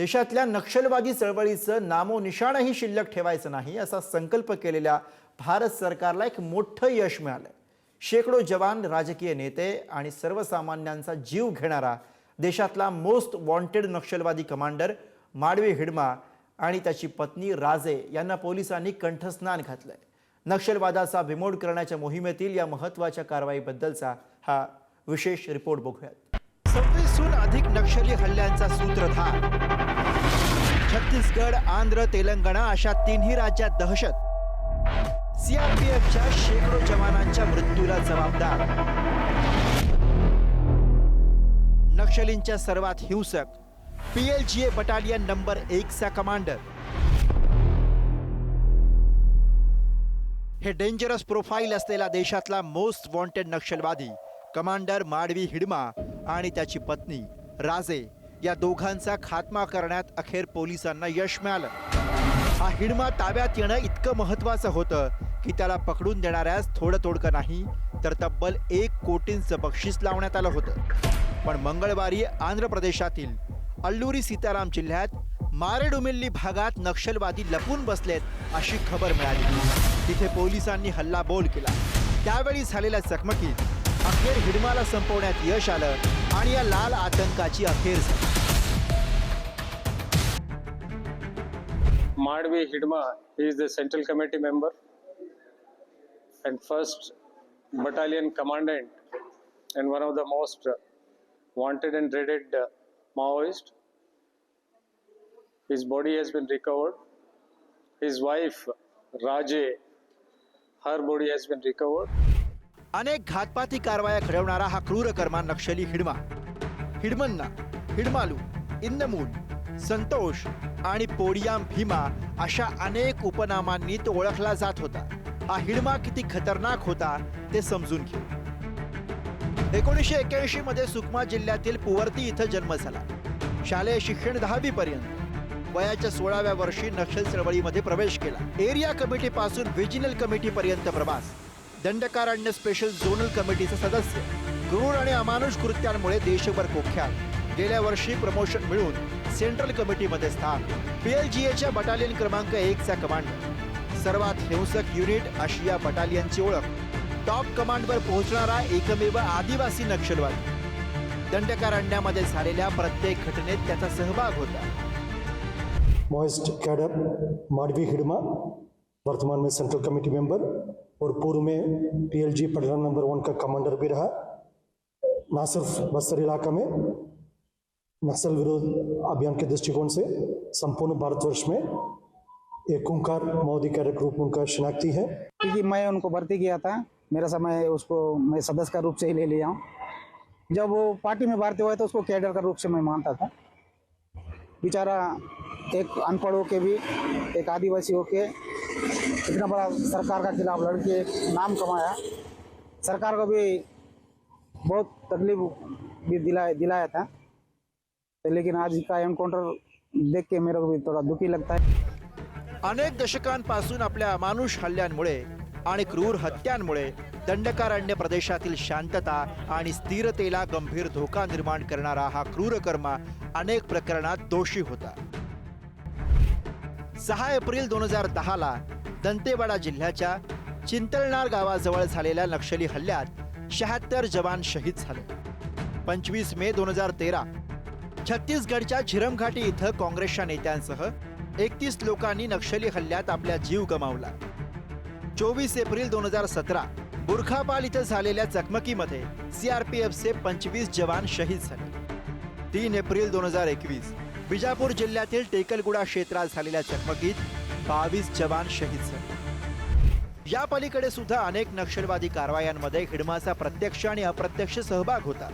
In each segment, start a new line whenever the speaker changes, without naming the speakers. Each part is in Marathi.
देशातल्या नक्षलवादी चळवळीचं नामोनिशाणही शिल्लक ठेवायचं नाही असा संकल्प केलेल्या भारत सरकारला एक मोठं यश मिळालं शेकडो जवान राजकीय नेते आणि सर्वसामान्यांचा जीव घेणारा देशातला मोस्ट वॉन्टेड नक्षलवादी कमांडर माडवी हिडमा आणि त्याची पत्नी राजे यांना पोलिसांनी कंठस्नान घातलंय. नक्षलवादाचा बिमोड करण्याच्या मोहिमेतील या महत्त्वाच्या कारवाईबद्दलचा हा विशेष रिपोर्ट बघूयात. सव्वीसहून अधिक नक्षली हल्ल्यांचा सूत्रधार. छत्तीसगड आंध्र तेलंगणा अशा तिन्ही राज्यात दहशत. सीआरपीएफच्या शेकडो जवानांच्या मृत्यूला जबाबदार. नक्षलींच्या सर्वात हिंसक. पीएलजीए बटालियन नंबर एकचा कमांडर हे डेंजरस प्रोफाईल असलेला देशातला मोस्ट वॉन्टेड नक्षलवादी. कमांडर माडवी हिडमा आणि त्याची पत्नी राजे. या दोघांचा खात्मा करण्यात अखेर पोलिसांना यश मिळालं. हा हिडमा ताब्यात येणं इतकं महत्वाचं होतं की त्याला पकडून देणाऱ्यास थोडं तोडकं नाही तर तब्बल एक कोटींचं बक्षीस लावण्यात आलं होतं. पण मंगळवारी आंध्र प्रदेशातील अल्लुरी सीताराम जिल्ह्यात मारेडुमिल्ली भागात नक्षलवादी लपून बसलेत अशी खबर मिळाली. तिथे पोलिसांनी हल्ला बोल केला. त्यावेळी झालेल्या चकमकीत अखेर हिडमाला संपवण्यात यश आलं आणि या लाल आतंकाची अखेर झाली
Madhvi Hidma, he is the Central Committee member and first battalion commandant and one of the most wanted and dreaded uh, Maoist. His body has been recovered. His wife, Raje, her body has been recovered.
अनेक घातपाती कारवाया घडवणारा हा क्रूर कर्मा नक्षली हिडमा. हिडमन्ना हिडमालू इंदमूल संतोष आणि पोडियाम भीमा अशा अनेक उपनामांनी तो ओळखला जात होता. हा हिडमा किती खतरनाक होता ते समजून घेऊ एकोणीसशे एक्क्याऐंशी मध्ये सुकमा जिल्ह्यातील पुवर्ती इथं जन्म झाला. शालेय शिक्षण दहावी पर्यंत. वयाच्या सोळाव्या वर्षी नक्षल चळवळीमध्ये प्रवेश केला. एरिया कमिटी पासून व्हिजिनल कमिटी पर्यंत प्रवास. दंडकारण्य स्पेशल झोनल कमिटीचे सदस्य. क्रूर आणि अमानुष कृत्यांमुळे देशभर कुख्यात. गेल्या वर्षी प्रमोशन मिळून सेंट्रल कमिटीमध्ये स्थान. पीएलजीएच्या बटालियन क्रमांक एकचा कमांडर सर्वात हिंसक युनिट अशी या बटालियनची ओळख. टॉप कमांडवर पोहोचणारा एकमेव आदिवासी नक्षलवादी. दंडकारण्यामध्ये झालेल्या प्रत्येक घटनेत त्याचा सहभाग होता.
मॉइस्ट कॅडर माडवी हिडमा वर्तमान में सेंट्रल कमेटी मेंबर और पूर्व में पीएलजी पटना नंबर वन का कमांडर भी रहा। ना सिर्फ़ बस्तर इलाका में, नक्सल विरोध अभियान के दृष्टिकोण से संपूर्ण भारतवर्ष में एक ओंकार मोदी कैडर ग्रुप उनका शिनाख्ती है।
क्योंकि मैं उनको भर्ती किया था। मेरा समय उसको मैं सदस्य का रूप से ही ले लिया हूँ। जब वो पार्टी में भर्ती हुआ तो उसको कैडर का रूप से मैं मानता था। बेचारा एक अनपढ़ होके भी, एक आदिवासी होके इतना बड़ा सरकार का खिलाफ लड़ के नाम कमाया। सरकार को भी बहुत तकलीफ भी दिलाया दिलाया था। लेकिन आज का एनकाउंटर देख के मेरे को भी थोड़ा दुखी लगता है।
अनेक दशकांपासून आपल्या अमानुष हल्ल्यांमुळे आणि क्रूर हत्यांमुळे दंडकारण्य प्रदेशातील शांतता आणि स्थिरतेला गंभीर धोका निर्माण करणारा हा क्रूरकर्मा अनेक प्रकरणात दोषी होता. सहा एप्रिल दोन हजार दहाला दंतेवाडा जिल्ह्याच्या चिंतलनार गावाजवळ झालेल्या नक्षली हल्ल्यात शहात्तर जवान शहीद झाले. पंचवीस मे दोन हजार तेरा छत्तीसगडच्या झिरमघाटी इथं काँग्रेसच्या नेत्यांसह एकतीस लोकांनी नक्षली हल्ल्यात आपला जीव गमावला. चोवीस एप्रिल दोन हजार सतरा बुरखापाल इथं झालेल्या चकमकीमध्ये सीआरपीएफचे पंचवीस जवान शहीद झाले. तीन एप्रिल दोन हजार एकवीस बिजापूर जिल्ह्यातील टेकलगुडा क्षेत्रात झालेल्या चकमकीत बावीस जवान शहीद झाले. या पलीकडे सुद्धा अनेक नक्षलवादी कारवायांमध्ये हिडमाचा प्रत्यक्ष आणि अप्रत्यक्ष सहभाग होता.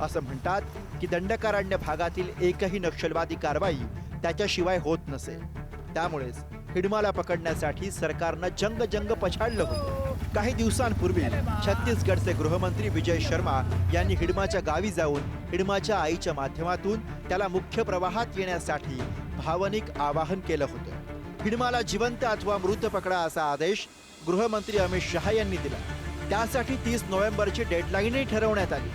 असं म्हणतात की दंडकारण्य भागातील एकही नक्षलवादी कारवाई त्याच्याशिवाय होत नसे. त्यामुळेच हिडमाला पकडण्यासाठी सरकारनं जंग जंग पछाडलं होतं. काही दिवसांपूर्वी छत्तीसगडचे गृहमंत्री विजय शर्मा यांनी हिडमाच्या गावी जाऊन हिडमाच्या आईच्या माध्यमातून त्याला मुख्य प्रवाहात येण्यासाठी भावनिक आवाहन केलं होतं. हिडमाला जिवंत अथवा मृत पकडा असा आदेश गृहमंत्री अमित शहा यांनी दिला. त्यासाठी तीस नोव्हेंबरची डेडलाईनही ठरवण्यात आली.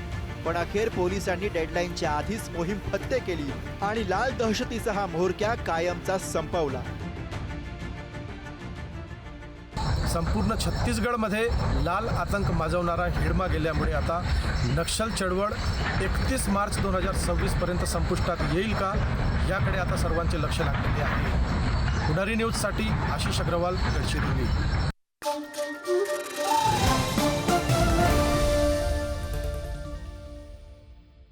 पण अखेर पोलिसांनी डेडलाईनच्या आधीच मोहीम फत्ते केली आणि लाल दहशतीचा हा म्होरक्या कायमचा संपवला.
संपूर्ण छत्तीसगडमध्ये लाल आतंक माजवणारा हिडमा गेल्यामुळे आता नक्षल चळवळ एकतीस मार्च दोन हजार सव्वीसपर्यंत संपुष्टात येईल का? याकडे आता सर्वांचे लक्ष लागलेले आहे. पुढारी न्यूजसाठी आशिष अग्रवाल गडचिरोली.